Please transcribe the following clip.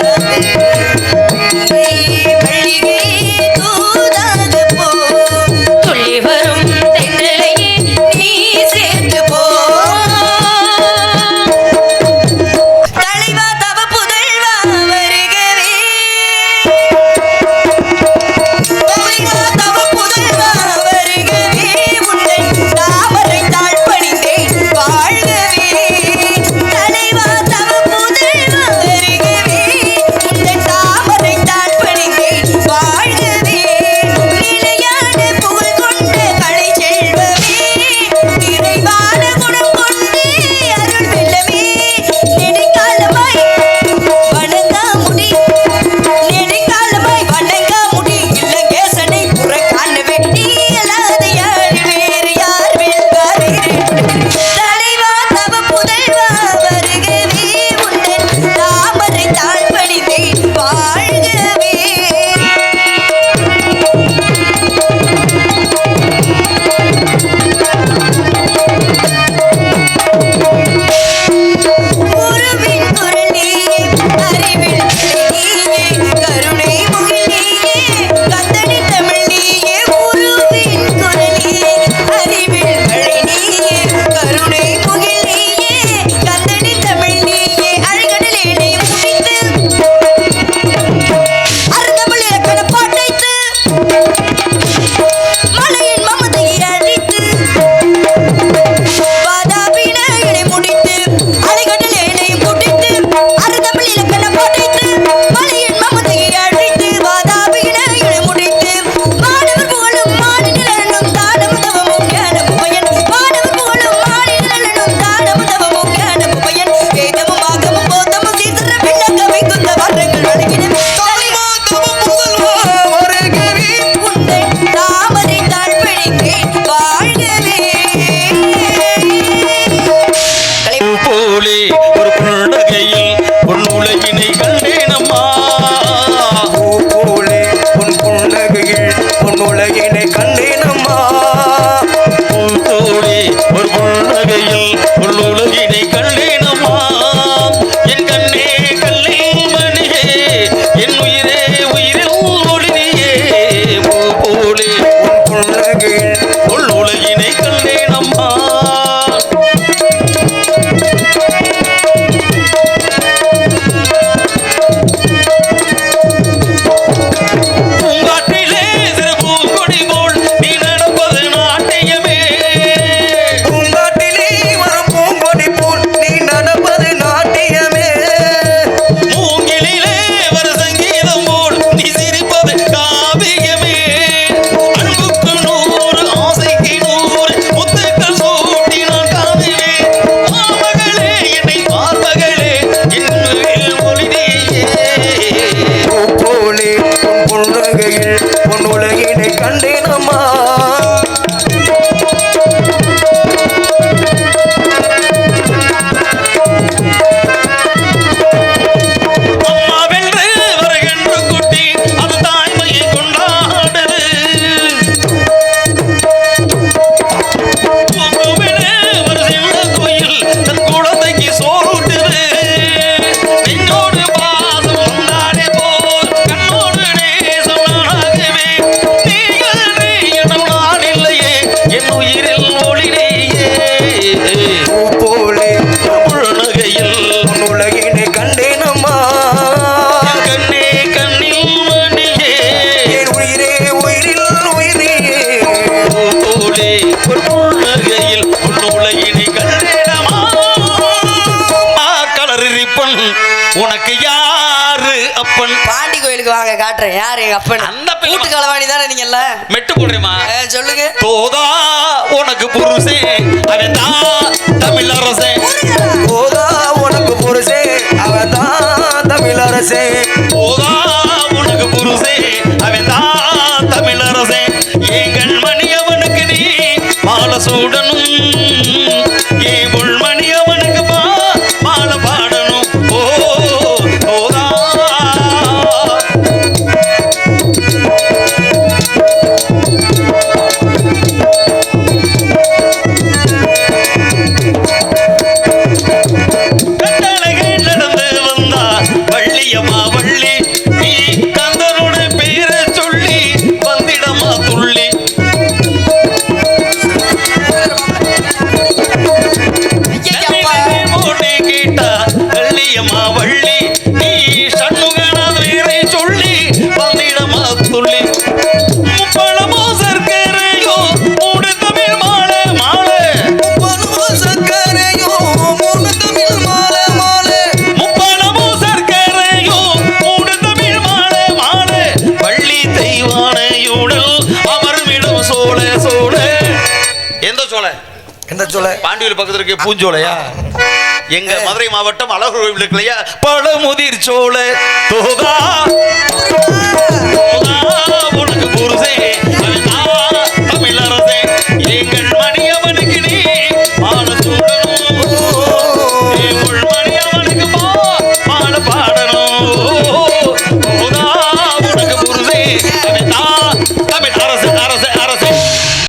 Amarte. பொன்னுலகினை கண்டேனும். கண்டே பொன்னுலகையில் பொன்னுலகினை கண்டேனமா கலரிப்பன் உனக்கு யாரு அப்பன்? பாண்டி கோயிலுக்கு வாங்க காட்டுறேன். யாரு எங்க அப்பன்? அந்த கூட்டு களவாணி தானே நீங்க எல்லாம்? மெட்டு போடுறேமா சொல்லுங்க. போதா உனக்கு புருஷே. அவன் தான் தமிழ் அரசே போதா உனக்கு புருஷே. அவன் தான் தமிழ் அரசே பாலசூடன் சோலை? என்ன சோலை? பாண்டியூர் பக்கத்துல இருக்க பூஞ்சோலையா? எங்க மதுரை மாவட்டம் அழகு இல்லையா இருக்குல்லையா? பழமுதிர் சோலை. தோகா. உனக்கு புருஷே தமிழரசே. எங்க